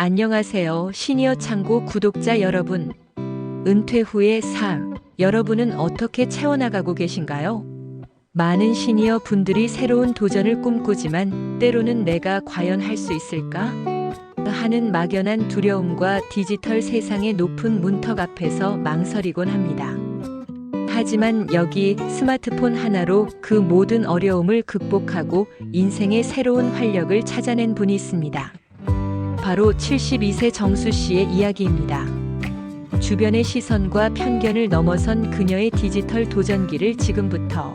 안녕하세요. 시니어 창고 구독자 여러분. 은퇴 후의 삶, 여러분은 어떻게 채워나가고 계신가요? 많은 시니어 분들이 새로운 도전을 꿈꾸지만 때로는 내가 과연 할 수 있을까? 하는 막연한 두려움과 디지털 세상의 높은 문턱 앞에서 망설이곤 합니다. 하지만 여기 스마트폰 하나로 그 모든 어려움을 극복하고 인생의 새로운 활력을 찾아낸 분이 있습니다. 바로 72세 정수 씨의 이야기입니다. 주변의 시선과 편견을 넘어선 그녀의 디지털 도전기를 지금부터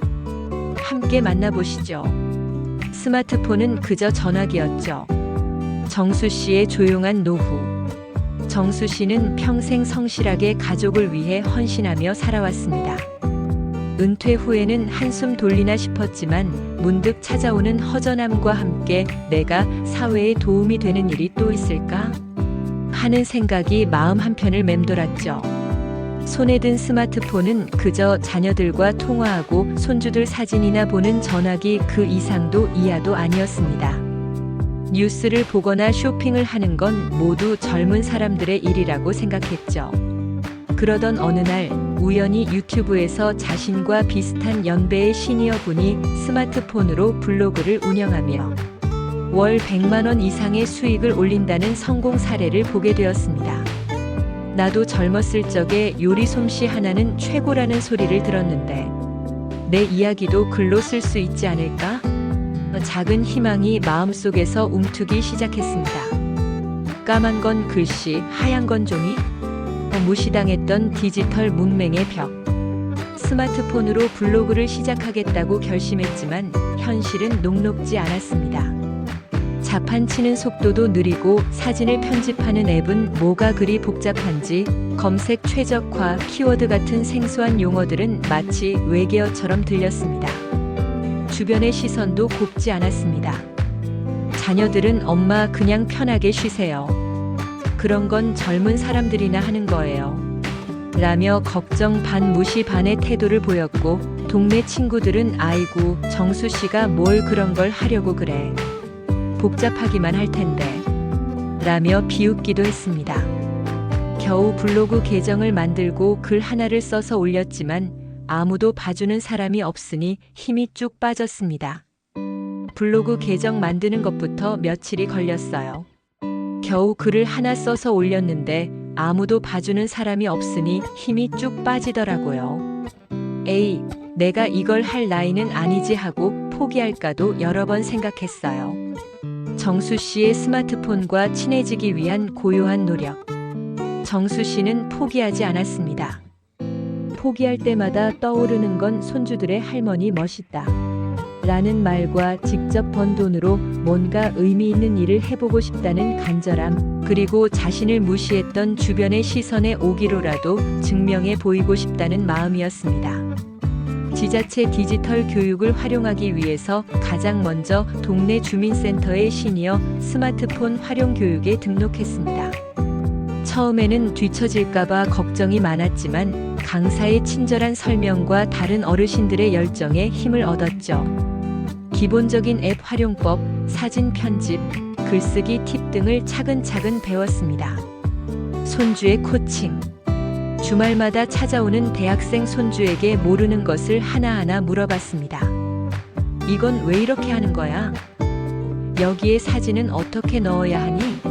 함께 만나보시죠. 스마트폰은 그저 전화기였죠. 정수 씨의 조용한 노후. 정수 씨는 평생 성실하게 가족을 위해 헌신하며 살아왔습니다. 은퇴 후에는 한숨 돌리나 싶었지만 문득 찾아오는 허전함과 함께 내가 사회에 도움이 되는 일이 또 있을까? 하는 생각이 마음 한편을 맴돌았죠. 손에 든 스마트폰은 그저 자녀들과 통화하고 손주들 사진이나 보는 전화기 그 이상도 이하도 아니었습니다. 뉴스를 보거나 쇼핑을 하는 건 모두 젊은 사람들의 일이라고 생각했죠. 그러던 어느 날 우연히 유튜브에서 자신과 비슷한 연배의 시니어 분이 스마트폰으로 블로그를 운영하며 월 100만 원 이상의 수익을 올린다는 성공 사례를 보게 되었습니다. 나도 젊었을 적에 요리 솜씨 하나는 최고라는 소리를 들었는데 내 이야기도 글로 쓸 수 있지 않을까? 작은 희망이 마음속에서 움트기 시작했습니다. 까만 건 글씨, 하얀 건 종이? 무시당했던 디지털 문맹의 벽. 스마트폰으로 블로그를 시작하겠다고 결심했지만 현실은 녹록지 않았습니다. 자판치는 속도도 느리고 사진을 편집하는 앱은 뭐가 그리 복잡한지 검색 최적화, 키워드 같은 생소한 용어들은 마치 외계어처럼 들렸습니다. 주변의 시선도 곱지 않았습니다. 자녀들은 엄마 그냥 편하게 쉬세요. 그런 건 젊은 사람들이나 하는 거예요. 라며 걱정 반 무시 반의 태도를 보였고 동네 친구들은 아이고 정수 씨가 뭘 그런 걸 하려고 그래. 복잡하기만 할 텐데. 라며 비웃기도 했습니다. 겨우 블로그 계정을 만들고 글 하나를 써서 올렸지만 아무도 봐주는 사람이 없으니 힘이 쭉 빠졌습니다. 블로그 계정 만드는 것부터 며칠이 걸렸어요. 겨우 글을 하나 써서 올렸는데 아무도 봐주는 사람이 없으니 힘이 쭉 빠지더라고요. 에이, 내가 이걸 할 나이는 아니지 하고 포기할까도 여러 번 생각했어요. 정수 씨의 스마트폰과 친해지기 위한 고요한 노력. 정수 씨는 포기하지 않았습니다. 포기할 때마다 떠오르는 건 손주들의 할머니 멋있다. 라는 말과 직접 번 돈으로 뭔가 의미 있는 일을 해보고 싶다는 간절함, 그리고 자신을 무시했던 주변의 시선에 오기로라도 증명해 보이고 싶다는 마음이었습니다. 지자체 디지털 교육을 활용하기 위해서 가장 먼저 동네 주민센터의 시니어 스마트폰 활용 교육에 등록했습니다. 처음에는 뒤처질까봐 걱정이 많았지만 강사의 친절한 설명과 다른 어르신들의 열정에 힘을 얻었죠. 기본적인 앱 활용법, 사진 편집, 글쓰기 팁 등을 차근차근 배웠습니다. 손주의 코칭. 주말마다 찾아오는 대학생 손주에게 모르는 것을 하나하나 물어봤습니다. 이건 왜 이렇게 하는 거야? 여기에 사진은 어떻게 넣어야 하니?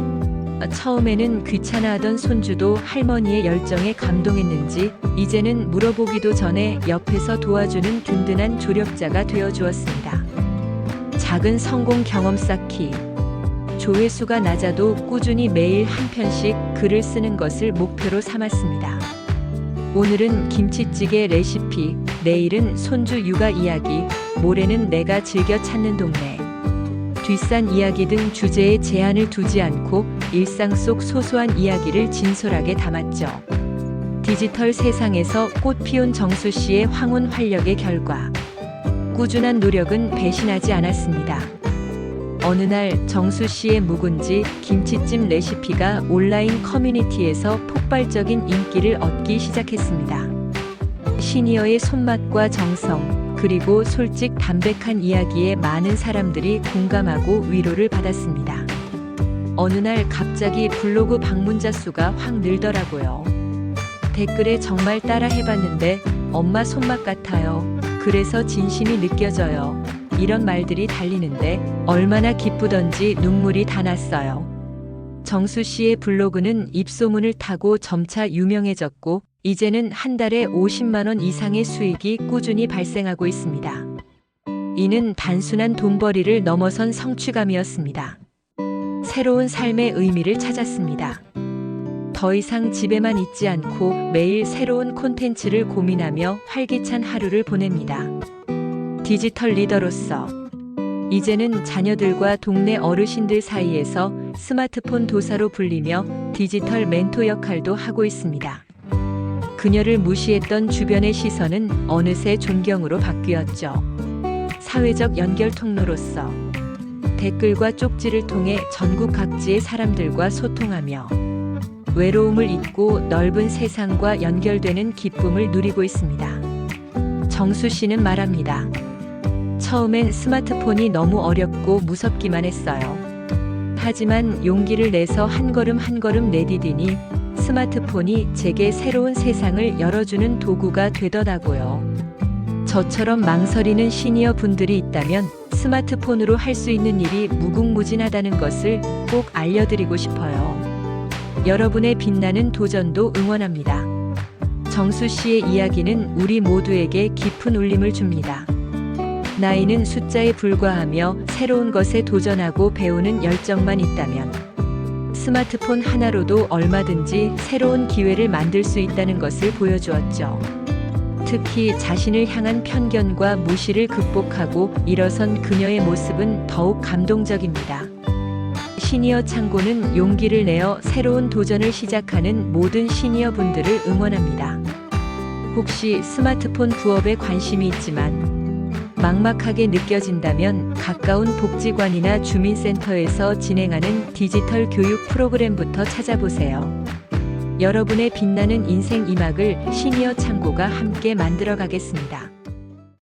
처음에는 귀찮아하던 손주도 할머니의 열정에 감동했는지 이제는 물어보기도 전에 옆에서 도와주는 든든한 조력자가 되어 주었습니다. 작은 성공 경험 쌓기. 조회수가 낮아도 꾸준히 매일 한 편씩 글을 쓰는 것을 목표로 삼았습니다. 오늘은 김치찌개 레시피, 내일은 손주 육아 이야기, 모레는 내가 즐겨 찾는 동네. 뒷산 이야기 등 주제에 제한을 두지 않고 일상 속 소소한 이야기를 진솔하게 담았죠. 디지털 세상에서 꽃 피운 정수 씨의 황혼 활력의 결과. 꾸준한 노력은 배신하지 않았습니다. 어느 날 정수 씨의 묵은지 김치찜 레시피가 온라인 커뮤니티에서 폭발적인 인기를 얻기 시작했습니다. 시니어의 손맛과 정성, 그리고 솔직 담백한 이야기에 많은 사람들이 공감하고 위로를 받았습니다. 어느 날 갑자기 블로그 방문자 수가 확 늘더라고요. 댓글에 정말 따라 해봤는데 엄마 손맛 같아요. 그래서 진심이 느껴져요. 이런 말들이 달리는데 얼마나 기쁘던지 눈물이 다 났어요. 정수 씨의 블로그는 입소문을 타고 점차 유명해졌고 이제는 한 달에 50만 원 이상의 수익이 꾸준히 발생하고 있습니다. 이는 단순한 돈벌이를 넘어선 성취감이었습니다. 새로운 삶의 의미를 찾았습니다. 더 이상 집에만 있지 않고 매일 새로운 콘텐츠를 고민하며 활기찬 하루를 보냅니다. 디지털 리더로서 이제는 자녀들과 동네 어르신들 사이에서 스마트폰 도사로 불리며 디지털 멘토 역할도 하고 있습니다. 그녀를 무시했던 주변의 시선은 어느새 존경으로 바뀌었죠. 사회적 연결 통로로서 댓글과 쪽지를 통해 전국 각지의 사람들과 소통하며 외로움을 잊고 넓은 세상과 연결되는 기쁨을 누리고 있습니다. 정수 씨는 말합니다. 처음엔 스마트폰이 너무 어렵고 무섭기만 했어요. 하지만 용기를 내서 한 걸음 한 걸음 내디디니 스마트폰이 제게 새로운 세상을 열어주는 도구가 되더라고요. 저처럼 망설이는 시니어 분들이 있다면 스마트폰으로 할 수 있는 일이 무궁무진하다는 것을 꼭 알려드리고 싶어요. 여러분의 빛나는 도전도 응원합니다. 정수 씨의 이야기는 우리 모두에게 깊은 울림을 줍니다. 나이는 숫자에 불과하며 새로운 것에 도전하고 배우는 열정만 있다면 스마트폰 하나로도 얼마든지 새로운 기회를 만들 수 있다는 것을 보여주었죠. 특히 자신을 향한 편견과 무시를 극복하고 일어선 그녀의 모습은 더욱 감동적입니다. 시니어 창고는 용기를 내어 새로운 도전을 시작하는 모든 시니어 분들을 응원합니다. 혹시 스마트폰 부업에 관심이 있지만 막막하게 느껴진다면 가까운 복지관이나 주민센터에서 진행하는 디지털 교육 프로그램부터 찾아보세요. 여러분의 빛나는 인생 이막을 시니어 창고가 함께 만들어 가겠습니다.